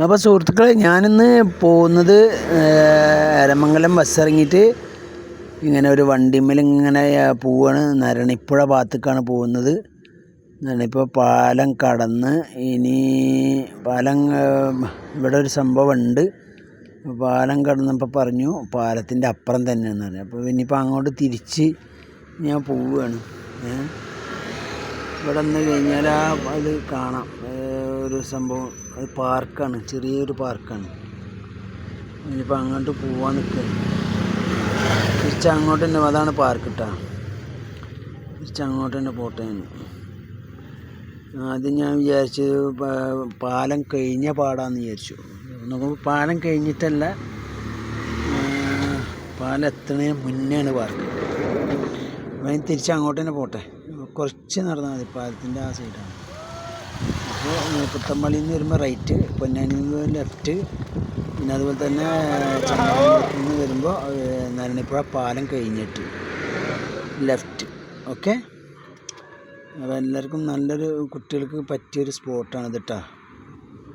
അപ്പോൾ സുഹൃത്തുക്കളെ ഞാനിന്ന് പോകുന്നത് എരമംഗലം ബസ് ഇറങ്ങിയിട്ട് ഇങ്ങനെ ഒരു വണ്ടിമ്മലിങ്ങനെ പോവാണ്. നരണിപ്പുഴ ഭാഗത്തേക്കാണ് പോകുന്നത്. നരണിപ്പുഴ പാലം കടന്ന് ഇനി പാലം ഇവിടെ ഒരു സംഭവം ഉണ്ട് പാലം കടന്നപ്പോൾ പറഞ്ഞു പാലത്തിന്റെ അപ്പുറം തന്നെയാണെന്ന് പറഞ്ഞു. അപ്പോൾ ഇനിയിപ്പോൾ അങ്ങോട്ട് തിരിച്ച് ഞാൻ പോവുകയാണ് ഇവിടെ നിന്ന് കഴിഞ്ഞാൽ അത് കാണാം. ഒരു സംഭവം. അത് പാർക്കാണ്. ചെറിയൊരു പാർക്കാണ്. ഇനിയിപ്പോൾ അങ്ങോട്ട് പോവാൻ നിൽക്കുക തിരിച്ച് അങ്ങോട്ട് തന്നെ അതാണ് പാർക്ക് കിട്ടാ തിരിച്ച് അങ്ങോട്ട് തന്നെ പോട്ടെ. ആദ്യം ഞാൻ വിചാരിച്ചത് പാലം കഴിഞ്ഞ പാടാന്ന് വിചാരിച്ചു. നമുക്ക് പാലം കഴിഞ്ഞിട്ടല്ല പാലം പാലം എത്തുന്നതിന് മുന്നെയാണ് പാർക്ക്. അപ്പം തിരിച്ച് അങ്ങോട്ട് തന്നെ പോട്ടെ. കുറച്ച് നടന്നാൽ മതി. പാലത്തിന്റെ ആ സൈഡാണ്. പുത്തമ്പള്ളിയിൽ നിന്ന് വരുമ്പോൾ റൈറ്റ് പൊന്നാനിയിൽ നിന്ന് ലെഫ്റ്റ് പിന്നെ അതുപോലെ തന്നെ ചങ്ങനാശ്ശേരിയിൽ നിന്ന് വരുമ്പോൾ നരണിപ്പുഴ പാലം കഴിഞ്ഞിട്ട് ലെഫ്റ്റ് ഓക്കെ അപ്പോൾ എല്ലാവർക്കും നല്ലൊരു കുട്ടികൾക്ക് പറ്റിയൊരു സ്പോട്ടാണ് ഇത് കേട്ടോ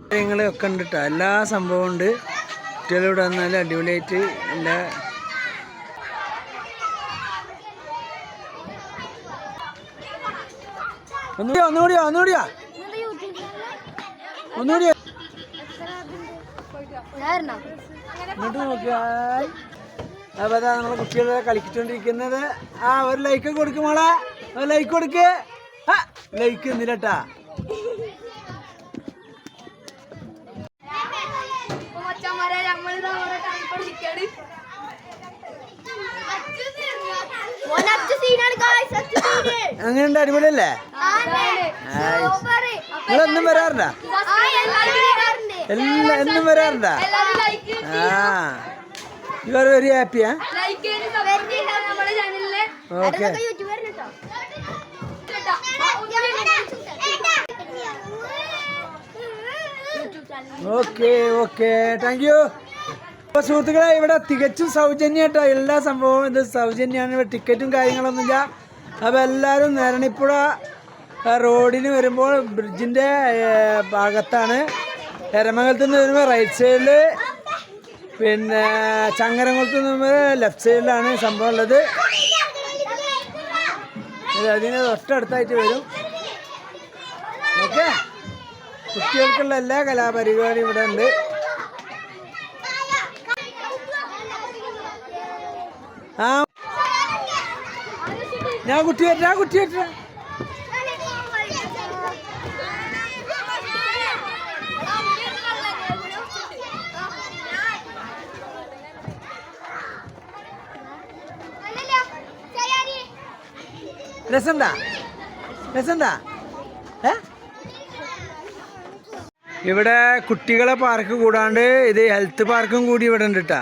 കാര്യങ്ങളൊക്കെ ഉണ്ട് കേട്ടോ എല്ലാ സംഭവം ഉണ്ട്. കുട്ടികളിവിടെ വന്നാൽ അടിപൊളിയായിട്ട് എല്ലാ ഒന്നുകൂടിയോ ഒന്നുകൂടിയോ ഒന്നുകൂടിയോ. ഒന്നുകൂടിയോ ഇങ്ങോട്ട് നോക്കിയാൽ അപ്പോൾ അതാ നമ്മളെ കുട്ടികളെ കളിച്ചിട്ടുണ്ടിരിക്കുന്നത് ആ ഒരു ലൈക്ക് കൊടുക്ക് മോളെ. ഒരു ലൈക്ക് കൊടുക്ക്. ആ ലൈക്ക് എന്നില്ലട്ടാ അങ്ങനെയുണ്ട് അടിപൊളിയല്ലേ? നിങ്ങളൊന്നും വരാറുണ്ടാ എല്ലാ എന്നും വരാറുണ്ടാ ആ. യു ആർ വെരി ഹാപ്പിയാ നമ്മുടെ ചാനലിലെ okay okay okay thank you അപ്പോൾ സുഹൃത്തുക്കളെ ഇവിടെ തികച്ചും സൗജന്യമായിട്ടോ എല്ലാ സംഭവവും ഇത് സൗജന്യമാണ് ഇവിടെ ടിക്കറ്റും കാര്യങ്ങളൊന്നുമില്ല. അപ്പോൾ എല്ലാവരും നരണിപ്പുഴ റോഡിന് വരുമ്പോൾ ബ്രിഡ്ജിന്റെ ഭാഗത്താണ്. എരമംഗലത്ത് നിന്ന് വരുമ്പോൾ റൈറ്റ് സൈഡിൽ പിന്നെ ചങ്ങരംകുളത്ത് നിന്ന് വരുമ്പോൾ ലെഫ്റ്റ് സൈഡിലാണ് സംഭവം ഉള്ളത്. അതിന് തൊട്ടടുത്തായിട്ട് വരും. ഓക്കെ കുട്ടികൾക്കുള്ള എല്ലാ കലാപരിപാടിയും ഇവിടെ ഉണ്ട്. ആ. ഞാൻ കുട്ടി വരാ കുട്ടി വരാ രസണ്ടാ രസണ്ടാ ഏ? ഇവിടെ കുട്ടികളെ പാർക്ക് കൂടാണ്ട് ഇത് ഹെൽത്ത് പാർക്കും കൂടി ഇവിടെ ഉണ്ട് കേട്ടാ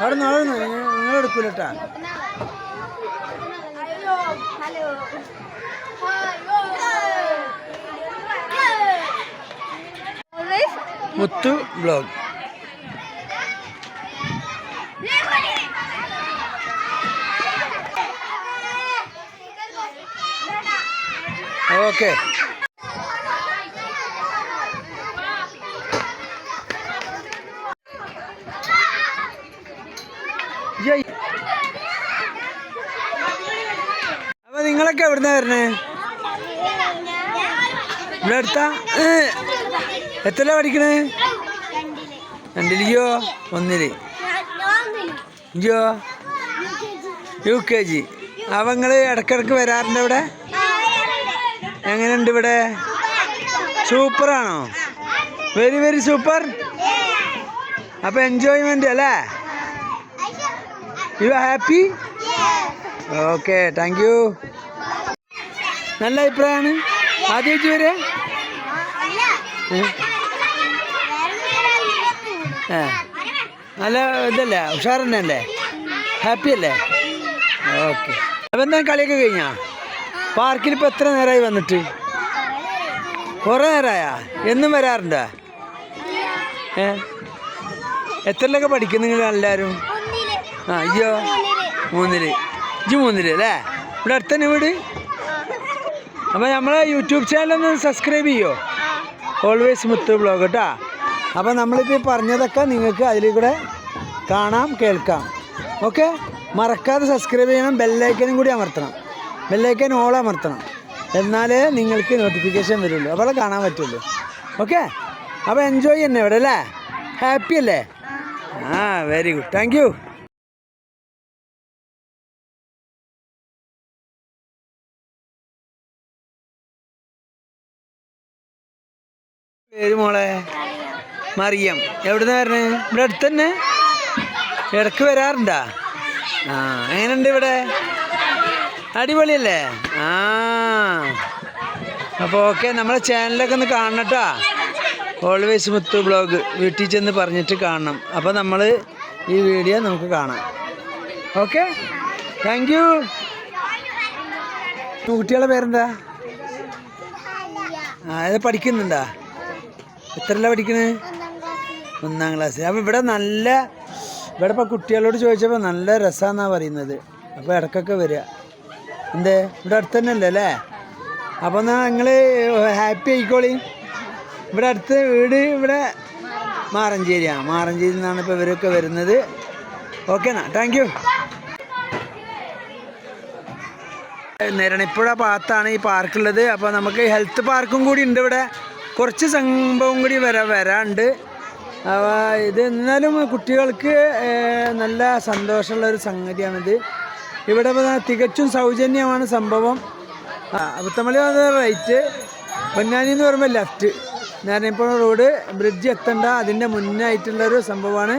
അവിടെ നിന്ന് അവിടെ നിന്ന് നിങ്ങൾ എടുക്കൂല കേട്ടാ മുത്തു ബ്ലോഗ്. ഓക്കെ. എവിടുന്നാ വരണേ? ഇവിടെ അടുത്താ? എത്ര പഠിക്കണേ? രണ്ടിലിയോ ഒന്നിൽ. ഇയ്യോ യു കെ ജി അപ്പൊ നിങ്ങൾ ഇടക്കിടക്ക് വരാറുണ്ട് ഇവിടെ? എങ്ങനെയുണ്ട് ഇവിടെ? സൂപ്പറാണോ? Very very super. അപ്പൊ എൻജോയ്മെന്റ് അല്ലേ? You happy okay thank you നല്ല അഭിപ്രായമാണ്. ആദ്യമായിട്ട് വരെ നല്ല ഇതല്ലേ? ഉഷാർ തന്നെ അല്ലേ ഹാപ്പി അല്ലേ ഓക്കെ. അപ്പം എന്താ കളിയൊക്കെ കഴിഞ്ഞാ? പാർക്കിൽ ഇപ്പോൾ എത്ര നേരമായി വന്നിട്ട്? കുറേ നേരമായാ എന്നും വരാറുണ്ടോ? ഏ? എത്രയിലൊക്കെ പഠിക്കും നിങ്ങൾ എല്ലാവരും? ആ അയ്യോ മൂന്നിൽ. ഇജ്ജ് മൂന്നിൽ അല്ലേ? ഇവിടെ അടുത്തന്നെ വീട്? അപ്പോൾ നമ്മളെ യൂട്യൂബ് ചാനൽ ഒന്ന് സബ്സ്ക്രൈബ് ചെയ്യോ? ഓൾവേസ് മുത്ത് ബ്ലോഗ് കേട്ടോ അപ്പോൾ നമ്മളിപ്പോൾ പറഞ്ഞതൊക്കെ നിങ്ങൾക്ക് അതിൽ കൂടെ കാണാം കേൾക്കാം. ഓക്കെ മറക്കാതെ സബ്സ്ക്രൈബ് ചെയ്യണം ബെല്ലൈക്കനും കൂടി അമർത്തണം. ബെല്ലൈക്കൻ ഓൾ അമർത്തണം. എന്നാലേ നിങ്ങൾക്ക് നോട്ടിഫിക്കേഷൻ വരുള്ളൂ. അപ്പോൾ കാണാൻ പറ്റുള്ളൂ. ഓക്കെ അപ്പോൾ എൻജോയ് തന്നെ ഇവിടെ അല്ലേ? ഹാപ്പി അല്ലേ? ആ വെരി ഗുഡ് താങ്ക് പേര് മോളെ? മറിയം. എവിടുന്ന വരണേ? ഇവിടെ അടുത്ത് തന്നെ ഇടയ്ക്ക് വരാറുണ്ടാ? ആ എങ്ങനെയുണ്ട് ഇവിടെ? അടിപൊളിയല്ലേ? ആ. അപ്പോൾ ഓക്കെ നമ്മളെ ചാനലൊക്കെ ഒന്ന് കാണണട്ടാ. ഓൾവേസ് മുത്തു ബ്ലോഗ് വീട്ടിൽ ചെന്ന് പറഞ്ഞിട്ട് കാണണം. അപ്പോൾ നമ്മൾ ഈ വീഡിയോ നമുക്ക് കാണാം. ഓക്കെ? താങ്ക് യു കുട്ടികളുടെ പേരെന്താ? ആ ഇത് പഠിക്കുന്നുണ്ടാ? എത്രല്ല പഠിക്കണേ? ഒന്നാം ക്ലാസ് അപ്പോൾ ഇവിടെ നല്ല ഇവിടെ ഇപ്പോൾ കുട്ടികളോട് ചോദിച്ചപ്പോൾ നല്ല രസമാണെന്നാണ് പറയുന്നത്. അപ്പോൾ ഇടക്കൊക്കെ വരിക എന്തേ? ഇവിടെ അടുത്ത് തന്നെ അല്ലേ? അല്ലേ അപ്പോൾ എന്നാൽ നിങ്ങൾ ഹാപ്പി ആയിക്കോളി. ഇവിടെ അടുത്ത് വീട് ഇവിടെ മാറഞ്ചേരിയാണ് മാറഞ്ചേരി നിന്നാണ് ഇപ്പോൾ ഇവരൊക്കെ വരുന്നത്. ഓക്കെ എന്നാ. താങ്ക് യു നിരണിപ്പുഴ ഭാഗത്താണ് ഈ പാർക്കുള്ളത് അപ്പോൾ നമുക്ക് ഹെൽത്ത് പാർക്കും കൂടി ഉണ്ട് ഇവിടെ. കുറച്ച് സംഭവം കൂടി വരാ വരാണ്ട്. ഇത് എന്നാലും കുട്ടികൾക്ക് നല്ല സന്തോഷമുള്ള ഒരു സംഗതിയാണിത്. ഇവിടെ തികച്ചും സൗജന്യമാണ് സംഭവം. അബുത്തമലി വന്ന റൈറ്റ്. പൊന്നാനി എന്ന് പറയുമ്പോൾ ലെഫ്റ്റ് നാരായണപ്പുഴ റോഡ് ബ്രിഡ്ജ് എത്തണ്ട. അതിന്റെ മുന്നായിട്ടുള്ളൊരു സംഭവമാണ്.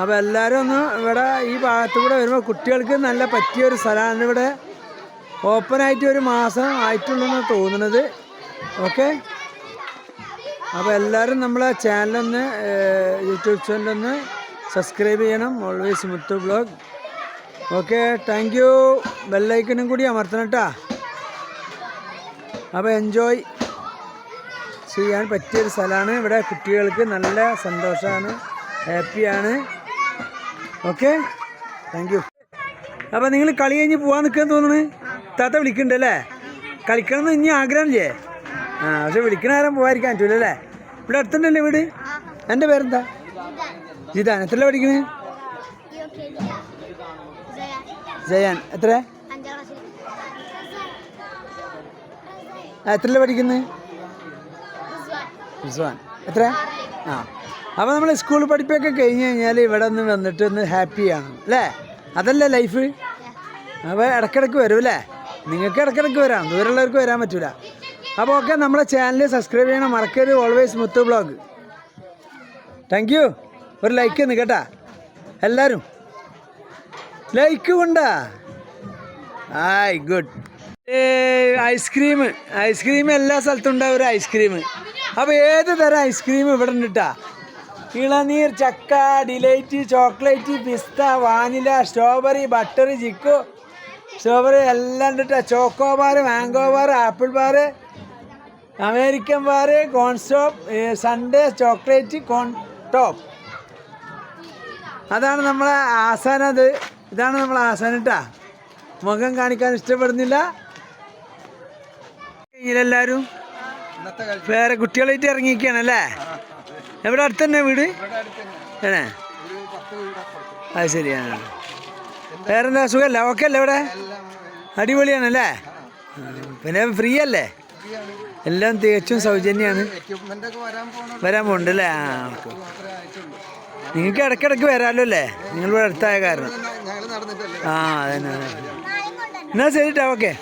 അപ്പോൾ എല്ലാവരും ഒന്ന് ഇവിടെ ഈ ഭാഗത്ത് കൂടെ വരുമ്പോൾ കുട്ടികൾക്ക് നല്ല പറ്റിയൊരു സ്ഥലമാണ് ഇവിടെ. ഓപ്പണായിട്ട് ഒരു മാസം ആയിട്ടുള്ളതെന്ന് തോന്നുന്നത് ഓക്കെ? അപ്പോൾ എല്ലാവരും നമ്മളെ ചാനലൊന്ന് യൂട്യൂബ് ചാനലൊന്ന് സബ്സ്ക്രൈബ് ചെയ്യണം. Always Muthu blog okay thank you ബെല്ലൈക്കനും കൂടി അമർത്തണം കേട്ടാ അപ്പോൾ എൻജോയ് ചെയ്യാൻ പറ്റിയൊരു സ്ഥലമാണ്. ഇവിടെ കുട്ടികൾക്ക് നല്ല സന്തോഷമാണ് ഹാപ്പിയാണ് ഓക്കെ താങ്ക് യു അപ്പോൾ നിങ്ങൾ കളി കഴിഞ്ഞ് പോകാൻ നിൽക്കാൻ തോന്നുന്നു. താത്ത വിളിക്കുന്നുണ്ടല്ലേ കളിക്കണം എന്ന് ഇനി ആഗ്രഹമില്ലേ ആ പക്ഷെ വിളിക്കണ നേരം പോകാതിരിക്കാൻ പറ്റൂല അല്ലേ ഇവിടെ അടുത്തുണ്ടല്ലേ വീട്? എന്റെ പേരെന്താ? ജിതാൻ. എത്ര പഠിക്കണേ? ജയാൻ. എത്ര? എത്ര പഠിക്കുന്നത്? റിസ്വാൻ. എത്ര? ആ. അപ്പോൾ നമ്മൾ സ്കൂൾ പഠിപ്പൊക്കെ കഴിഞ്ഞ് കഴിഞ്ഞാൽ ഇവിടെ ഒന്ന് വന്നിട്ട് ഒന്ന് ഹാപ്പിയാണ് അല്ലേ? അതല്ലേ ലൈഫ് അപ്പോൾ ഇടക്കിടക്ക് വരും അല്ലേ? നിങ്ങൾക്ക് ഇടയ്ക്കിടയ്ക്ക് വരാം. ദൂരമുള്ളവർക്ക് വരാൻ പറ്റൂല. അപ്പോൾ ഓക്കെ നമ്മുടെ ചാനൽ സബ്സ്ക്രൈബ് ചെയ്യണം. മറക്കരുത്. Always Muthu blog thank you ഒരു ലൈക്ക് ഒന്ന് കേട്ടാ. എല്ലാവരും ലൈക്ക് കൊണ്ടാ? ആയ് ഗുഡ് ഐസ്ക്രീം ഐസ്ക്രീം എല്ലാ സ്ഥലത്തും ഉണ്ടാവും. ഒരു ഐസ്ക്രീം അപ്പോൾ ഏത് തരം ഐസ്ക്രീം ഇവിടെ ഉണ്ടിട്ടാ ഇളനീർ ചക്ക ഡിലൈറ്റ് ചോക്ലേറ്റ് പിസ്ത vanilla strawberry butter chikoo. Strawberry എല്ലാം ഉണ്ടിട്ടാ ട്ടോ. Choco bar mango bar apple bar American bar cone stop sundae chocolate cone top അതാണ് നമ്മളെ ആസാനം അത്. ഇതാണ് നമ്മളെ ആസാന കേട്ടാ മുഖം കാണിക്കാൻ ഇഷ്ടപ്പെടുന്നില്ല. എല്ലാവരും വേറെ കുട്ടികളായിട്ട് ഇറങ്ങിയിരിക്കുകയാണ് അല്ലേ? എവിടെ അടുത്തന്നെ വീട്? ഏണേ അത് ശരിയാണ് വേറെന്താ സുഖമല്ല? ഓക്കെ അല്ലേ ഇവിടെ? അടിപൊളിയാണല്ലേ പിന്നെ ഫ്രീ അല്ലേ എല്ലാം തികച്ചും സൗജന്യമാണ് വരാൻ പോകുന്നുണ്ട് അല്ലേ? ആ ഓക്കെ. നിങ്ങൾക്ക് ഇടയ്ക്കിടയ്ക്ക് വരാമല്ലോ അല്ലേ? നിങ്ങൾ അടുത്തായ കാരണം. ആ അതന്നെ അതന്നെ. എന്നാ ശരി ഓക്കെ.